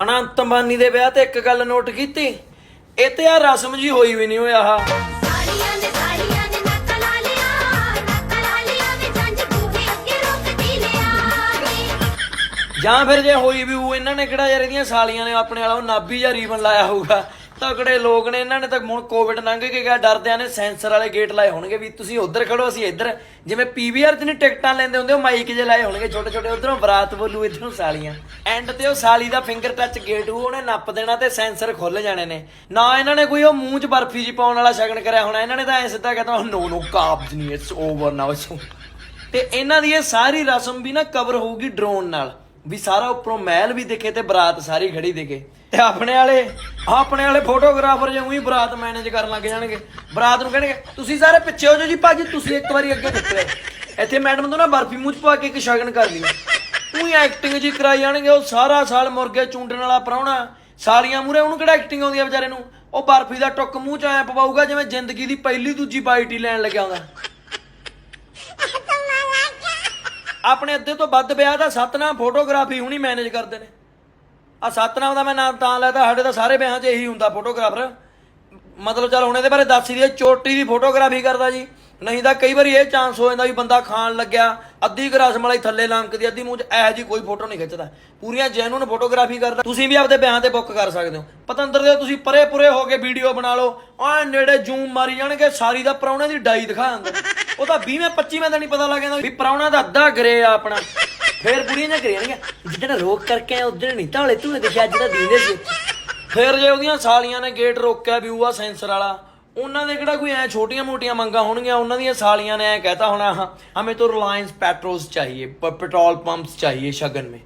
ਅਨੰਤ ਅੰਬਾਨੀ ਦੇ ਵਿਆਹ ਤੇ ਇੱਕ ਗੱਲ ਨੋਟ ਕੀਤੀ? ਇਹ ਤੇ ਆ ਰਸਮ ਜੀ ਹੋਈ ਵੀ ਨਹੀਂ ਹੋਇਆ ਆ ਸਾਲੀਆਂ ਨੇ ਸਾਲੀਆਂ ਨੇ ਨੱਕ ਲਾ ਲਿਆ ਨੱਕ ਲਾ ਲਿਆ ਵੇ ਜੰਜ ਬੂਹੇ ਅੱਗੇ ਰੋਕਦੀ ਲਿਆ ਨੀ ਜਾਂ ਫਿਰ ਜੇ ਹੋਈ ਵੀ ਉਹ ਇਹਨਾਂ ਨੇ ਕਿਹੜਾ ਯਾਰ ਇਹਦੀਆਂ ਸਾਲੀਆਂ ਨੇ ਆਪਣੇ ਵਾਲਾ ਉਹ ਨਾਭੀ ਜਾਂ ਰੀਬਨ ਲਾਇਆ ਹੋਊਗਾ। ਤਕੜੇ ਲੋਕ ਨੇ, ਇਹਨਾਂ ਨੇ ਤਾਂ ਹੁਣ ਕੋਵਿਡ ਲੰਘ ਕੇ ਗਿਆ, ਡਰਦਿਆਂ ਨੇ ਸੈਂਸਰ ਵਾਲੇ ਗੇਟ ਲਾਏ ਹੋਣਗੇ ਵੀ ਤੁਸੀਂ ਉੱਧਰ ਖੜੋ, ਅਸੀਂ ਇੱਧਰ। ਜਿਵੇਂ ਪੀਵੀਆਰ 'ਚ ਨਹੀਂ ਟਿਕਟਾਂ ਲੈਂਦੇ ਹੁੰਦੇ, ਉਹ ਮਾਈਕ ਜੇ ਲਾਏ ਹੋਣਗੇ ਛੋਟੇ ਛੋਟੇ ਉਧਰੋਂ ਬਰਾਤ ਬੋਲੂ, ਇਧਰੋਂ ਸਾਲੀਆਂ। ਐਂਡ ਤੇ ਉਹ ਸਾਲੀ ਦਾ ਫਿੰਗਰ ਟੱਚ ਗੇਟ ਉਹ ਉਹਨੇ ਨੱਪ ਦੇਣਾ ਤੇ ਸੈਂਸਰ ਖੁੱਲ ਜਾਣੇ ਨੇ। ਨਾ ਇਹਨਾਂ ਨੇ ਕੋਈ ਉਹ ਮੂੰਹ 'ਚ ਬਰਫੀ ਜੀ ਪਾਉਣ ਵਾਲਾ ਸ਼ਗਨ ਕਰਿਆ ਹੋਣਾ, ਇਹਨਾਂ ਨੇ ਤਾਂ ਐ ਸਿੱਧਾ ਕਹਤਾ ਨੋ ਨੋ ਕਾਬਜ਼ ਨਹੀਂ ਇਟਸ ਓਵਰ ਨਾਓ ਤੇ ਇਹਨਾਂ ਦੀ ਇਹ ਸਾਰੀ ਰਸਮ ਵੀ ਨਾ ਕਵਰ ਹੋਊਗੀ ਡਰੋਨ ਨਾਲ। ਵੀ ਸਾਰਾ ਉੱਪਰੋਂ ਮਹਿਲ ਵੀ ਦਿਖੇ ਤੇ ਬਰਾਤ ਸਾਰੀ ਖੜੀ ਦਿਖੇ। ਤੇ ਆਪਣੇ ਵਾਲੇ ਆਪਣੇ ਵਾਲੇ ਫੋਟੋਗ੍ਰਾਫਰ ਜਿਵੇਂ ਹੀ ਬਰਾਤ ਮੈਨੇਜ ਕਰਨ ਲੱਗ ਜਾਣਗੇ। ਬਰਾਤ ਨੂੰ ਕਹਿਣਗੇ, ਤੁਸੀਂ ਸਾਰੇ ਪਿੱਛੇ ਹੋ ਜਾਓ ਜੀ ਭਾਜੀ, ਤੁਸੀਂ ਇੱਕ ਵਾਰੀ ਅੱਗੇ ਨਿਕਲੇ ਇੱਥੇ ਮੈਡਮ ਤੋਂ ਨਾ ਬਰਫੀ ਮੂੰਹ ਚ ਪਾ ਕੇ ਇੱਕ ਸ਼ਗਨ ਕਰ ਲਈ ਹੀ ਐਕਟਿੰਗ ਜੀ ਕਰਾਈ ਜਾਣਗੇ, ਉਹ ਸਾਰਾ ਸਾਲ ਮੁਰਗੇ ਚੁੰਡਣ ਵਾਲਾ ਪ੍ਰਾਹੁਣਾ, ਸਾਲੀਆਂ ਮੂਰੇ ਉਹਨੂੰ ਕਿਹੜਾ ਐਕਟਿੰਗ ਆਉਂਦੀ ਆ ਵਿਚਾਰੇ ਨੂੰ? ਉਹ ਬਰਫੀ ਦਾ ਟੁੱਕ ਮੂੰਹ ਚ ਐ ਪਵਾਊਗਾ ਜਿਵੇਂ ਜ਼ਿੰਦਗੀ ਦੀ ਪਹਿਲੀ ਦੂਜੀ ਬਾਈਟ ਹੀ ਲੈਣ ਲੱਗਿਆ ਹੁੰਦਾ। ਆਪਣੇ ਅੱਧੇ ਤੋਂ ਵੱਧ ਵਿਆਹ ਦਾ ਸਤਨਾਮ ਫੋਟੋਗ੍ਰਾਫੀ ਹੁਣੀ ਮੈਨੇਜ ਕਰਦੇ ਨੇ। ਆ ਸਤਨਾਮ ਦਾ ਮੈਂ ਨਾਮ ਤਾਂ ਲੈਤਾ, ਸਾਡੇ ਤਾਂ ਸਾਰੇ ਵਿਆਹਾਂ 'ਚ ਇਹੀ ਹੁੰਦਾ ਫੋਟੋਗ੍ਰਾਫਰ ਮਤਲਬ ਚਲ ਹੁਣ ਇਹਦੇ ਬਾਰੇ ਦੱਸ ਹੀ ਦਈਏ, ਚੋਟੀ ਦੀ ਫੋਟੋਗ੍ਰਾਫੀ ਕਰਦਾ ਜੀ। ਨਹੀਂ ਤਾਂ ਕਈ ਵਾਰੀ ਇਹ ਚਾਂਸ ਹੋ ਜਾਂਦਾ ਵੀ ਬੰਦਾ ਖਾਣ ਲੱਗਿਆ, ਅੱਧੀ ਕੁ ਰਸਮਲਾਈ ਥੱਲੇ ਲੰਕਦੀ ਅੱਧੀ ਮੂੰਹ 'ਚ ਐ ਜੀ ਕੋਈ ਫੋਟੋ ਨਹੀਂ ਖਿੱਚਦਾ। ਪੂਰੀਆਂ ਜੈਨੂਨ ਫੋਟੋਗ੍ਰਾਫੀ ਕਰਦਾ। ਤੁਸੀਂ ਵੀ ਆਪਦੇ ਬਿਆਨ ਤੇ ਬੁੱਕ ਕਰ ਸਕਦੇ ਹੋ। ਪਤੰਦਰ ਦੇ ਤੁਸੀਂ ਪਰੇ ਪੁਰੇ ਹੋ ਕੇ ਵੀਡੀਓ ਬਣਾ ਲਓ। ਆ ਨੇੜੇ ਜ਼ੂਮ ਮਾਰੀ ਜਾਣਗੇ, ਸਾਰੀ ਦਾ ਪ੍ਰਾਹੁਣੇ ਦੀ ਡਾਈ ਦਿਖਾ ਦਿੰਦੇ ਉਹ ਤਾਂ 20ਵੇਂ 25ਵੇਂ ਦਾ ਨਹੀਂ ਪਤਾ ਲੱਗ ਜਾਂਦਾ ਵੀ ਪ੍ਰਾਹੁਣਾ ਦਾ ਅੱਧਾ ਗਰੇ ਆ ਆਪਣਾ। ਫੇਰ ਬੁੜੀਆਂ ਜਾਂ ਕਰੀਆਂ ਜਿੱਦਣ ਰੋਕ ਕਰਕੇ ਆਏ, ਉਦੋਂ ਨਹੀਂ ਤਾਂ ਹਲੇ ਤੂੰ ਦਿਖਿਆ ਜਿਹੜਾ ਦਾ ਸੀ ਫਿਰ ਜੇ ਉਹਦੀਆਂ ਸਾਲੀਆਂ ਨੇ ਗੇਟ ਰੋਕਿਆ ਵੀ ਉਹ ਸੈਂਸਰ ਵਾਲਾ, ਉਹਨਾਂ ਦੇ ਕਿਹੜਾ ਕੋਈ ਐ ਛੋਟੀਆਂ ਮੋਟੀਆਂ ਮੰਗਾਂ ਹੋਣਗੀਆਂ? ਉਹਨਾਂ ਦੀਆਂ ਸਾਲੀਆਂ ਨੇ ਐ ਕਹਿਤਾ ਹੋਣਾ, ਹਾਂ, ਹਮੇ ਤੋਂ ਰਿਲਾਇੰਸ ਪੈਟਰੋਲਸ ਚਾਹੀਏ ਪੈਟਰੋਲ ਪੰਪਸ ਚਾਹੀਏ ਸ਼ਗਨ ਮੇ।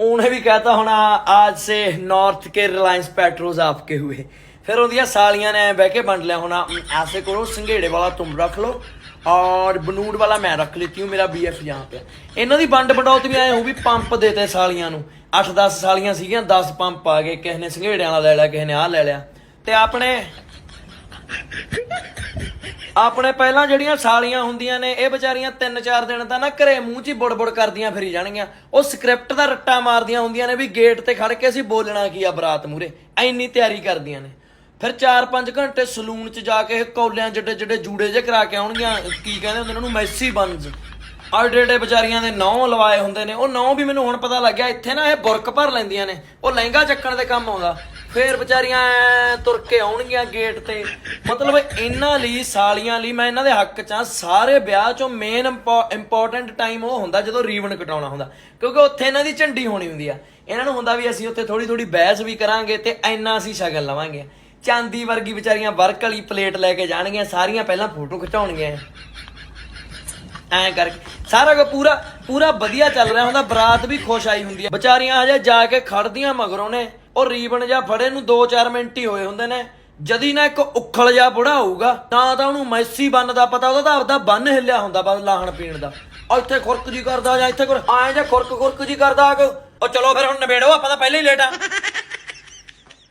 ਉਹਨੇ ਵੀ ਕਹਿਤਾ ਹੋਣਾ ਆਜ ਸੇ नॉर्थ ਕੇ ਰਿਲਾਇੰਸ पेट्रोल्स ਆਪਕੇ ਹੋਏ। ਫਿਰ ਉਹਦੀਆਂ ਸਾਲੀਆਂ ਨੇ ਬਹਿ ਕੇ ਵੰਡ ਲਿਆ ਹੋਣਾ। ਐਸੇ ਕਰੋ, ਸੰਘੇੜੇ ਵਾਲਾ ਤੁਮ ਰੱਖ ਲਓ ਔਰ ਬਨੂੜ ਵਾਲਾ ਮੈਂ ਰੱਖ ਲਈਤੀ ਹੂੰ, ਮੇਰਾ ਬੀਐਫ ਜਾਂ ਪਿਆ। ਇਹਨਾਂ ਦੀ ਵੰਡ ਵੰਡੌਤ ਵੀ ਆਏ ਹੋ ਵੀ ਪੰਪ ਦੇਤੇ ਸਾਲੀਆਂ ਨੂੰ। 8-10 ਸਾਲੀਆਂ ਸੀਗੀਆਂ 10 ਪੰਪ ਆ ਗਏ, ਕਿਸੇ ਨੇ ਸੰਘੇੜਿਆਂ ਵਾਲਾ ਲੈ ਲਿਆ, ਕਿਸੇ ਨੇ ਆਹ ਲੈ ਲਿਆ। ਤੇ ਆਪਣੇ ਆਪਣੇ ਪਹਿਲਾਂ ਜਿਹੜੀਆਂ ਸਾਲੀਆਂ ਹੁੰਦੀਆਂ ਨੇ, ਇਹ ਵਿਚਾਰੀਆਂ 3-4 ਦਿਨ ਤਾਂ ਨਾ ਘਰੇ ਮੂੰਹ 'ਚ ਹੀ ਬੁੜਬੁੜ ਕਰਦੀਆਂ ਫਿਰੀ ਜਾਣਗੀਆਂ। ਉਹ ਸਕ੍ਰਿਪਟ ਦਾ ਰੱਟਾ ਮਾਰਦੀਆਂ ਹੁੰਦੀਆਂ ਨੇ ਵੀ ਗੇਟ ਤੇ ਖੜ ਕੇ ਅਸੀਂ ਬੋਲਣਾ ਕੀ ਆ ਬਰਾਤ ਮੂਰੇ ਐਨੀ ਤਿਆਰੀ ਕਰਦੀਆਂ ਨੇ। ਫਿਰ 4-5 ਘੰਟੇ ਸਲੂਨ 'ਚ ਜਾ ਕੇ ਇਹ ਕੌਲਿਆਂ ਜਿਹੜੇ ਜਿਹੜੇ ਜੂੜੇ ਜੇ ਕਰਾ ਕੇ ਆਉਣਗੀਆਂ, ਕੀ ਕਹਿੰਦੇ ਹੁੰਦੇ ਨੇ ਉਹਨੂੰ, ਮੈਸੀ ਬੰਜ਼ ਆਡੇ ਡੇ ਵਿਚਾਰੀਆਂ ਦੇ ਨੌ ਲਵਾਏ ਹੁੰਦੇ ਨੇ, ਉਹ ਨੌ ਵੀ ਮੈਨੂੰ ਹੁਣ ਪਤਾ ਲੱਗਿਆ ਇੱਥੇ ਨਾ ਇਹ ਬੁਰਕ ਭਰ ਲੈਂਦੀਆਂ ਨੇ, ਉਹ ਲਹਿੰਗਾ ਚੱਕਣ ਦੇ ਕੰਮ ਆਉਂਦਾ। ਫੇਰ ਵਿਚਾਰੀਆਂ ਤੁਰ ਕੇ ਆਉਣਗੀਆਂ ਗੇਟ ਤੇ। ਮਤਲਬ ਇਹਨਾਂ ਲਈ, ਸਾਲੀਆਂ ਲਈ, ਮੈਂ ਇਹਨਾਂ ਦੇ ਹੱਕ 'ਚ ਆ ਸਾਰੇ ਵਿਆਹ 'ਚੋਂ ਮੇਨ ਇੰਪੋਰਟੈਂਟ ਟਾਈਮ ਉਹ ਹੁੰਦਾ ਜਦੋਂ ਰੀਵਨ ਕਟਾਉਣਾ ਹੁੰਦਾ। ਕਿਉਂਕਿ ਉੱਥੇ ਇਹਨਾਂ ਦੀ ਝੰਡੀ ਹੋਣੀ ਹੁੰਦੀ ਆ। ਇਹਨਾਂ ਨੂੰ ਹੁੰਦਾ ਵੀ ਅਸੀਂ ਉੱਥੇ ਥੋੜੀ ਥੋੜੀ ਬਹਿਸ ਵੀ ਕਰਾਂਗੇ ਤੇ ਐਨਾ ਅਸੀਂ ਸ਼ਗਨ ਲਵਾਂਗੇ। ਚਾਂਦੀ ਵਰਗੀ ਵਿਚਾਰੀਆਂ ਵਰਕ ਵਾਲੀ ਪਲੇਟ ਲੈ ਕੇ ਜਾਣਗੀਆਂ, ਸਾਰੀਆਂ ਪਹਿਲਾਂ ਫੋਟੋ ਖਿਚਾਉਣਗੀਆਂ। ਐਂ ਕਰਕੇ। ਸਾਰਾ ਕੁਝ ਪੂਰਾ ਪੂਰਾ ਵਧੀਆ ਚੱਲ ਰਿਹਾ ਹੁੰਦਾ ਬਰਾਤ ਵੀ ਖੁਸ਼ ਆਈ ਹੁੰਦੀ ਹੈ ਵਿਚਾਰੀਆਂ ਹਜੇ ਜਾ ਕੇ ਖੜਦੀਆਂ ਮਗਰੋਂ ਨੇ, ਉਹ ਰੀਬਨ ਜਾਂ ਫੜੇ ਨੂੰ 2-4 ਮਿੰਟ ਹੀ ਹੋਏ ਹੁੰਦੇ ਨੇ। ਜਦੀ ਨਾ ਇੱਕ ਉਖਲ ਜਾ ਬੁੜਾ ਹੋਊਗਾ, ਤਾਂ ਤਾਂ ਉਹਨੂੰ ਮੈਸੀ ਬੰਨ ਦਾ ਪਤਾ, ਉਹਦਾ ਤਾਂ ਆਪਦਾ ਬੰਨ ਹਿੱਲਿਆ ਹੁੰਦਾ ਬਸ ਲਾਹਣ ਪੀਣ ਦਾ। ਆ ਇੱਥੇ ਖੁਰਕ ਜੀ ਕਰਦਾ ਜਾਂ ਇੱਥੇ ਖੁਰ ਐਂ ਜਾਂ ਖੁਰਕ ਖੁਰਕ ਜੀ ਕਰਦਾ ਕਿ, ਉਹ ਚਲੋ ਫਿਰ ਹੁਣ ਨਿਬੇੜੋ, ਆਪਾਂ ਤਾਂ ਪਹਿਲਾਂ ਹੀ ਲੇਟ ਆ।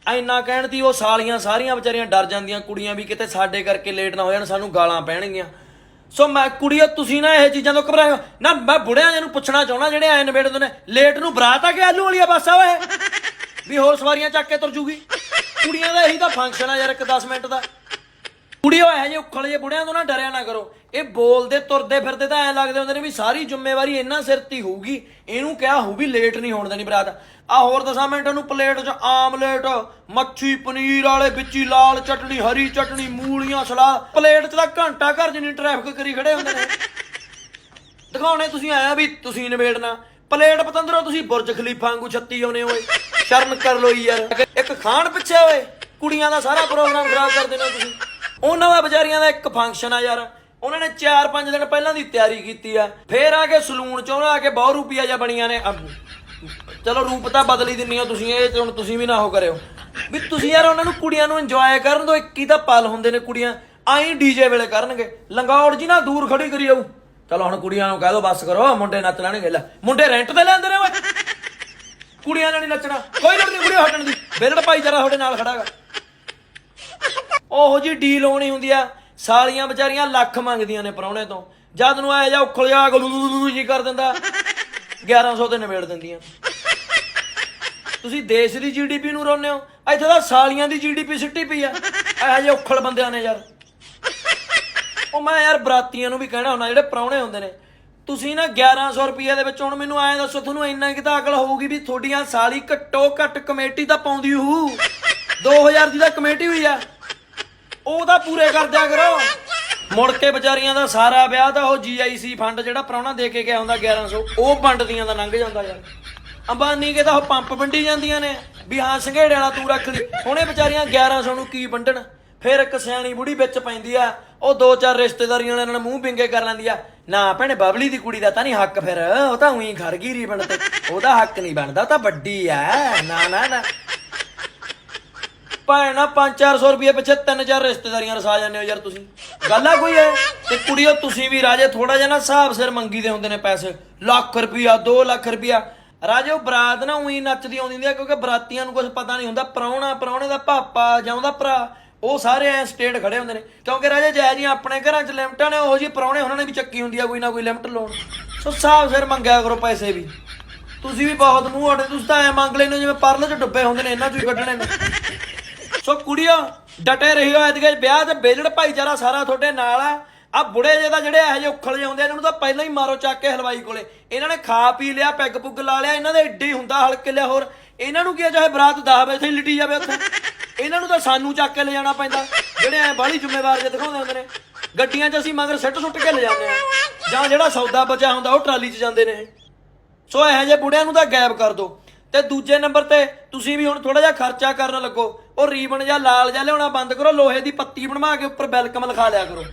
ਐਨਾ ਕਹਿਣ ਦੀ ਉਹ ਸਾਲੀਆਂ ਸਾਰੀਆਂ ਵਿਚਾਰੀਆਂ ਡਰ ਜਾਂਦੀਆਂ, ਕੁੜੀਆਂ ਵੀ ਕਿਤੇ ਸਾਡੇ ਕਰਕੇ ਲੇਟ ਨਾ ਹੋ ਜਾਣ, ਸਾਨੂੰ ਗਾਲਾਂ ਪੈਣਗੀਆਂ। ਸੋ ਮੈਂ ਕੁੜੀਓ ਤੁਸੀਂ ਨਾ ਇਹ ਚੀਜ਼ਾਂ ਤੋਂ ਘਬਰਾਇਓ। ਨਾ ਮੈਂ ਬੁੜਿਆਂ ਜਿਹਨੂੰ ਪੁੱਛਣਾ ਚਾਹੁੰਦਾ, ਜਿਹੜੇ ਐਨ ਨਵੇੜ ਨੇ ਲੇਟ ਨੂੰ ਬਰਾਤ ਆ ਕੇ ਆਲੂ ਵਾਲੀ ਆ ਬੱਸ ਆ ਓਏ? ਵੀ ਹੋਰ ਸਵਾਰੀਆਂ ਚੱਕ ਕੇ ਤੁਰ ਜੂਗੀ। ਕੁੜੀਆਂ ਦਾ ਇਹੀ ਤਾਂ ਫੰਕਸ਼ਨ ਆ ਯਾਰ ਇੱਕ 10 ਮਿੰਟ ਦਾ। ਕੁੜੀਓ ਇਹ ਜੇ ਉਖਲ ਜੇ ਬੁੜਿਆਂ ਤੋਂ ਨਾ ਡਰਿਆ ਨਾ ਕਰੋ। ਇਹ ਬੋਲਦੇ, ਤੁਰਦੇ ਫਿਰਦੇ ਤਾਂ ਐ ਲੱਗਦੇ ਹੁੰਦੇ ਨੇ ਵੀ ਸਾਰੀ ਜ਼ਿੰਮੇਵਾਰੀ ਇਹਨਾਂ ਸਿਰ ਤੇ ਹੋਊਗੀ, ਇਹਨੂੰ ਕਿਹਾ ਹੋਊ ਵੀ ਲੇਟ ਨਹੀਂ ਹੋਣ ਦੇਣੀ ਬਰਾਤ। ਆ ਹੋਰ ਦਸਾਂ ਮਿੰਟ ਨੂੰ ਪਲੇਟ 'ਚ ਆਮਲੇਟ, ਮੱਛੀ ਪਨੀਰ ਵਾਲੇ ਵਿੱਚ ਹੀ ਲਾਲ ਚਟਣੀ ਹਰੀ ਚਟਣੀ ਮੂਲੀਆਂ, ਸਲਾਦ। ਪਲੇਟ 'ਚ ਤਾਂ ਘੰਟਾ ਘਰ ਜਿੰਨੀ ਟ੍ਰੈਫਿਕ ਕਰੀ ਖੜੇ ਹੁੰਦੇ ਨੇ। ਦਿਖਾਉਣੇ ਤੁਸੀਂ ਆਇਆ ਵੀ ਤੁਸੀਂ ਨਿਬੇੜਨਾ। ਪਲੇਟ ਪਤੰਦਰੋ, ਤੁਸੀਂ ਬੁਰਜ ਖਲੀਫਾ ਵਾਂਗੂ ਛੱਤੀ ਆਉਨੇ ਹੋਏ ਸ਼ਰਮ ਕਰ ਲੋ ਯਾਰ। ਇੱਕ ਖਾਣ ਪਿੱਛੇ ਓਏ ਕੁੜੀਆਂ ਦਾ ਸਾਰਾ ਪ੍ਰੋਗਰਾਮ ਖਰਾਬ ਕਰ ਦੇਣਾ ਤੁਸੀਂ। ਉਹਨਾਂ ਦਾ ਵਿਚਾਰੀਆਂ ਦਾ ਇੱਕ ਫੰਕਸ਼ਨ ਆ ਯਾਰ। ਉਹਨਾਂ ਨੇ 4-5 ਦਿਨ ਪਹਿਲਾਂ ਦੀ ਤਿਆਰੀ ਕੀਤੀ ਆ। ਫੇਰ ਆ ਕੇ ਸਲੂਨ ਚੋਂ ਆ ਕੇ ਬਹੁਤ ਰੁਪਈਆ ਜਾਂ ਬਣੀਆਂ ਨੇ। ਚਲੋ ਰੂਪ ਤਾਂ ਬਦਲੀ ਦਿੰਨੀਆਂ ਤੁਸੀਂ, ਇਹ ਹੁਣ ਤੁਸੀਂ ਵੀ ਨਾ ਹੋ ਕਰਿਓ। ਵੀ ਤੁਸੀਂ ਯਾਰ ਉਹਨਾਂ ਨੂੰ ਕੁੜੀਆਂ ਨੂੰ ਇੰਜੋਏ ਕਰਨ ਦੋ, ਇੱਕ ਹੀ ਤਾਂ ਪਲ ਹੁੰਦੇ ਨੇ ਕੁੜੀਆਂ। ਆਈ ਡੀਜੇ ਵੇਲੇ ਕਰਨਗੇ। ਲੰਗੌੜ ਜੀ ਨਾ ਦੂਰ ਖੜੀ ਕਰੀ ਜਾਊ ਚਲੋ ਹੁਣ ਕੁੜੀਆਂ ਨੂੰ ਕਹਿ ਦੋ, ਬੱਸ ਕਰੋ, ਮੁੰਡੇ ਨੱਚ ਲੈਣਗੇ। ਲੈ, ਮੁੰਡੇ ਰੈਂਟ ਤੇ ਲੈਂਦੇ ਨੇ ਓਏ। ਕੁੜੀਆਂ ਨੇ ਨਹੀਂ ਨੱਚਣਾ। ਕੋਈ ਲੋੜ ਨਹੀਂ ਕੁੜੀਆਂ ਹਟਣ ਦੀ। ਬੇਲੜ ਭਾਈਚਾਰਾ ਤੁਹਾਡੇ ਨਾਲ ਖੜਾ ਹੈਗਾ ਉਹੋ ਜੀ ਡੀਲ ਹੋਣੀ ਹੁੰਦੀ ਆ। ਸਾਲੀਆਂ ਵਿਚਾਰੀਆਂ ਲੱਖ ਮੰਗਦੀਆਂ ਨੇ ਪਰੌਣੇ ਤੋਂ। ਜਦ ਨੂੰ ਆਇਆ ਜਾ ਉਖਲ ਜਾ ਗਲੂ ਜੀ ਕਰ ਦਿੰਦਾ। 1100 ਤੇ ਨਿਬੇੜ ਦਿੰਦੀਆਂ। ਤੁਸੀਂ ਦੇਸ਼ ਦੀ ਜੀਡੀਪੀ ਨੂੰ ਰੋਨੇ ਹੋ। ਇੱਥੇ ਤਾਂ ਸਾਲੀਆਂ ਦੀ ਜੀਡੀਪੀ ਸਿੱਟੀ ਪਈ ਆ। ਇਹੋ ਜਿਹੇ ਔਖਲ ਬੰਦਿਆਂ ਨੇ ਯਾਰ। ਉਹ ਮੈਂ ਯਾਰ ਬਰਾਤੀਆਂ ਨੂੰ ਵੀ ਕਹਿਣਾ ਹੁੰਦਾ, ਜਿਹੜੇ ਪ੍ਰਾਹੁਣੇ ਹੁੰਦੇ ਨੇ। ਤੁਸੀਂ ਨਾ 1100 ਰੁਪਏ ਦੇ ਵਿੱਚ ਹੁਣ ਮੈਨੂੰ ਐਂ ਦੱਸੋ, ਤੁਹਾਨੂੰ ਇੰਨਾ ਕਿ ਤਾਂ ਅਕਲ ਹੋਊਗੀ ਵੀ ਤੁਹਾਡੀਆਂ ਸਾਲੀ ਘੱਟੋ ਘੱਟ ਕਮੇਟੀ ਤਾਂ ਪਾਉਂਦੀ ਹੋਊ 2000 ਦੀ ਤਾਂ ਕਮੇਟੀ ਹੋਈ ਆ। ਉਹ ਤਾਂ ਪੂਰੇ ਕਰ ਦਿਆ ਕਰੋ। ਮੁੜ ਕੇ ਵਿਚਾਰੀਆਂ ਦਾ ਸਾਰਾ ਵਿਆਹ ਤਾਂ ਉਹ ਜੀਆਈਸੀ ਫੰਡ ਜਿਹੜਾ ਪ੍ਰਾਹੁਣਾ ਦੇ ਕੇ ਗਿਆ ਹੁੰਦਾ 1100 ਉਹ ਵੰਡਦੀਆਂ ਦਾ ਲੰਘ ਜਾਂਦਾ ਯਾਰ। ਅੰਬਾਨੀ ਕੇ ਤਾਂ ਉਹ ਪੰਪ ਵੰਡੀ ਜਾਂਦੀਆਂ ਨੇ, ਵੀ ਹਾਂ ਸੰਘੇੜੇ ਵਾਲਾ ਤੂੰ ਰੱਖ ਲਈ। ਹੁਣੇ ਵਿਚਾਰੀਆਂ 1100 ਨੂੰ ਕੀ ਵੰਡਣ? ਫਿਰ ਇੱਕ ਸਿਆਣੀ ਬੁੜੀ ਵਿੱਚ ਪੈਂਦੀ ਆ, ਉਹ ਦੋ ਚਾਰ ਰਿਸ਼ਤੇਦਾਰੀਆਂ ਨਾਲ ਮੂੰਹ ਬਿੰਗੇ ਕਰ ਲੈਂਦੀ ਆ। ਨਾ ਭੈਣੇ, ਬਬਲੀ ਦੀ ਕੁੜੀ ਦਾ ਤਾਂ ਨਹੀਂ ਹੱਕ ਫਿਰ, ਉਹ ਤਾਂ ਉਹੀ ਘਰ ਗੀਰੀ ਬਣਦੇ। ਉਹਦਾ ਹੱਕ ਨਹੀਂ ਬਣਦਾ, ਉਹ ਤਾਂ ਵੱਡੀ ਆ। ਨਾ ਨਾ ਨਾ। ਭੈਣਾ 5-400 ਰੁਪਏ ਪਿੱਛੇ 3-4 ਰਿਸ਼ਤੇਦਾਰੀਆਂ ਰਸਾ ਜਾਂਦੇ ਹੋ ਯਾਰ ਤੁਸੀਂ। ਗੱਲ ਆ ਕੋਈ ਹੈ ਤੇ ਕੁੜੀਓ, ਤੁਸੀਂ ਵੀ ਰਾਜੇ ਥੋੜਾ ਜਿਹਾ ਨਾ ਹਿਸਾਬ ਸਿਰ ਮੰਗੀ ਦੇ ਹੁੰਦੇ ਨੇ ਪੈਸੇ। ਲੱਖ ਰੁਪਿਆ 2 ਲੱਖ ਰੁਪਿਆ ਰਾਜੇ ਉਹ ਬਰਾਤ ਨਾ ਉਹੀ ਨੱਚਦੀ ਆਉਂਦੀ ਹੁੰਦੀ ਆ, ਕਿਉਂਕਿ ਬਰਾਤੀਆਂ ਨੂੰ ਕੁਝ ਪਤਾ ਨਹੀਂ ਹੁੰਦਾ। ਪ੍ਰਾਹੁਣਾ, ਪ੍ਰਾਹੁਣੇ ਦਾ ਪਾਪਾ ਜਾਂ ਉਹਦਾ ਭਰਾ, ਉਹ ਸਾਰੇ ਐ ਸਟੇਟ ਖੜੇ ਹੁੰਦੇ ਨੇ। ਕਿਉਂਕਿ ਰਾਜੇ ਜੈ ਜੀ ਆਪਣੇ ਘਰਾਂ 'ਚ ਲਿਮਟਾਂ ਨੇ, ਉਹੋ ਜਿਹੀ ਪ੍ਰਾਹੁਣੇ ਉਹਨਾਂ ਨੇ ਵੀ ਚੱਕੀ ਹੁੰਦੀ ਆ, ਕੋਈ ਨਾ ਕੋਈ ਲਿਮਟ ਲੋਨ ਸੋ ਹਿਸਾਬ ਸਿਰ ਮੰਗਿਆ ਕਰੋ ਪੈਸੇ ਵੀ। ਤੁਸੀਂ ਵੀ ਬਹੁਤ ਮੂੰਹ ਅੜੇ ਤੁਸੀਂ ਤਾਂ ਐ ਮੰਗ ਲੈਂਦੇ ਹੋ ਜਿਵੇਂ ਪਰਲੇ 'ਚ ਡੁੱਬੇ ਹੁੰਦੇ ਨੇ ਇਹਨਾਂ 'ਚੋਂ ਹੀ ਕੱਢਣੇ ਨੇ। ਸੋ ਕੁੜੀਓ ਡਟੇ ਰਹੀਓ ਐਤਕੇ ਵਿਆਹ ਤੇ ਬੇਲੜ ਭਾਈਚਾਰਾ ਸਾਰਾ ਤੁਹਾਡੇ ਨਾਲ ਆ। ਆ ਬੁੜੇ ਜੇ ਦਾ ਜਿਹੜੇ ਇਹੋ ਜਿਹੇ ਉਖਲ ਜਾਂਦੇ ਆ, ਇਹਨਾਂ ਨੂੰ ਤਾਂ ਪਹਿਲਾਂ ਹੀ ਮਾਰੋ ਚੱਕ ਕੇ ਹਲਵਾਈ ਕੋਲੇ। ਇਹਨਾਂ ਨੇ ਖਾ ਪੀ ਲਿਆ ਪੈਗ ਪੁੱਗ ਲਾ ਲਿਆ ਇਹਨਾਂ ਦੇ ਏਡੇ ਹੀ ਹੁੰਦਾ ਹਲਕੇ ਲਿਆ ਹੋਰ। ਇਹਨਾਂ ਨੂੰ ਕੀ ਆ, ਚਾਹੇ ਬਰਾਤ 10 ਵਜੇ ਹੀ ਲਿਟੀ ਜਾਵੇ ਉੱਥੇ। ਇਹਨਾਂ ਨੂੰ ਤਾਂ ਸਾਨੂੰ ਚੱਕ ਕੇ ਲੈ ਜਾਣਾ ਪੈਂਦਾ। ਜਿਹੜੇ ਐ ਬਾਹਲੀ ਜ਼ਿੰਮੇਵਾਰ ਜੇ ਦਿਖਾਉਂਦੇ ਹੁੰਦੇ ਨੇ। ਗੱਡੀਆਂ 'ਚ ਅਸੀਂ ਮਗਰ ਸਿੱਟ ਸੁੱਟ ਕੇ ਲੈ ਜਾਂਦੇ ਆ ਜਾਂ ਜਿਹੜਾ ਸੌਦਾ ਬਚਿਆ ਹੁੰਦਾ ਉਹ ਟਰਾਲੀ 'ਚ ਜਾਂਦੇ ਨੇ ਸੋ ਇਹੋ ਜਿਹੇ ਬੁੜਿਆਂ ਨੂੰ ਤਾਂ ਗਾਇਬ ਕਰ ਦਿਓ ਤੇ ਦੂਜੇ ਨੰਬਰ ਤੇ ਤੁਸੀਂ ਵੀ ਹੁਣ ਥੋੜਾ ਜਿਹਾ ਖਰਚਾ ਕਰਨ ਲੱਗੋ। ਉਹ ਰੀਬਨ ਜਾਂ ਲਾਲ ਜਾਂ ਲਿਆਉਣਾ ਬੰਦ ਕਰੋ, ਲੋਹੇ ਦੀ ਪੱਤੀ ਬਣਵਾ ਕੇ ਉੱਪਰ ਵੈਲਕਮ ਲਿਖਾ ਲਿਆ ਕਰੋ।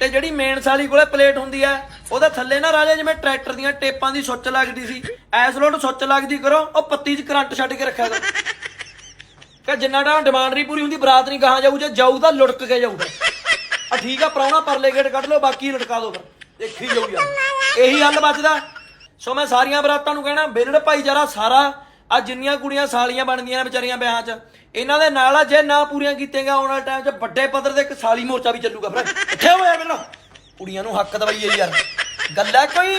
ਤੇ ਜਿਹੜੀ ਮੇਨ ਸਾਲੀ ਕੋਲੇ ਪਲੇਟ ਹੁੰਦੀ ਆ ਉਹਦੇ ਥੱਲੇ ਨਾ ਰਾਜਾ ਜਿਵੇਂ ਟਰੈਕਟਰ ਦੀਆਂ ਟੇਪਾਂ ਦੀ ਸੁੱਚ ਲੱਗਦੀ ਸੀ, ਐਸ ਲੋਟ ਸੁੱਚ ਲੱਗਦੀ ਕਰੋ, ਉਹ ਪੱਤੀ 'ਚ ਕਰੰਟ ਛੱਡ ਕੇ ਰੱਖਿਆ ਕਰੋ। ਕਿ ਜਿੰਨਾ ਟਾਈਮ ਡਿਮਾਂਡ ਨਹੀਂ ਪੂਰੀ ਹੁੰਦੀ, ਬਰਾਤ ਨਹੀਂ ਕਹਾਂ ਜਾਊ, ਜੇ ਜਾਊ ਤਾਂ ਲੁੜਕ ਕੇ ਜਾਊਗਾ। ਆ ਠੀਕ ਆ, ਪ੍ਰਾਹੁਣਾ ਪਰਲੇ ਗੇਟ ਕੱਢ ਲਓ, ਬਾਕੀ ਲਟਕਾ ਦਿਓ ਫਿਰ। ਦੇਖੀ ਜਾਊ ਯਾਰ ਇਹੀ ਹੱਲ ਬਚਦਾ। ਸੋ ਮੈਂ ਸਾਰੀਆਂ ਬਰਾਤਾਂ ਨੂੰ ਕਹਿਣਾ ਬੇਲੜ ਭਾਈਚਾਰਾ ਸਾਰਾ ਆ ਜਿੰਨੀਆਂ ਕੁੜੀਆਂ ਸਾਲੀਆਂ ਬਣਦੀਆਂ ਨੇ ਵਿਚਾਰੀਆਂ ਵਿਆਹਾਂ 'ਚ, ਇਹਨਾਂ ਦੇ ਨਾਲ ਆ ਜੇ ਨਾ ਪੂਰੀਆਂ ਕੀਤੀਆਂ ਆਉਣ ਵਾਲੇ ਟਾਈਮ 'ਚ ਵੱਡੇ ਪੱਧਰ ਤੇ ਇੱਕ ਸਾਲੀ ਮੋਰਚਾ ਵੀ ਚੱਲੂਗਾ ਫਿਰ। ਇੱਥੇ ਹੋਇਆ ਮੈਨੂੰ ਕੁੜੀਆਂ ਨੂੰ ਹੱਕ ਦਵਾਈਏ ਯਾਰ। ਗੱਲ ਹੈ ਕੋਈ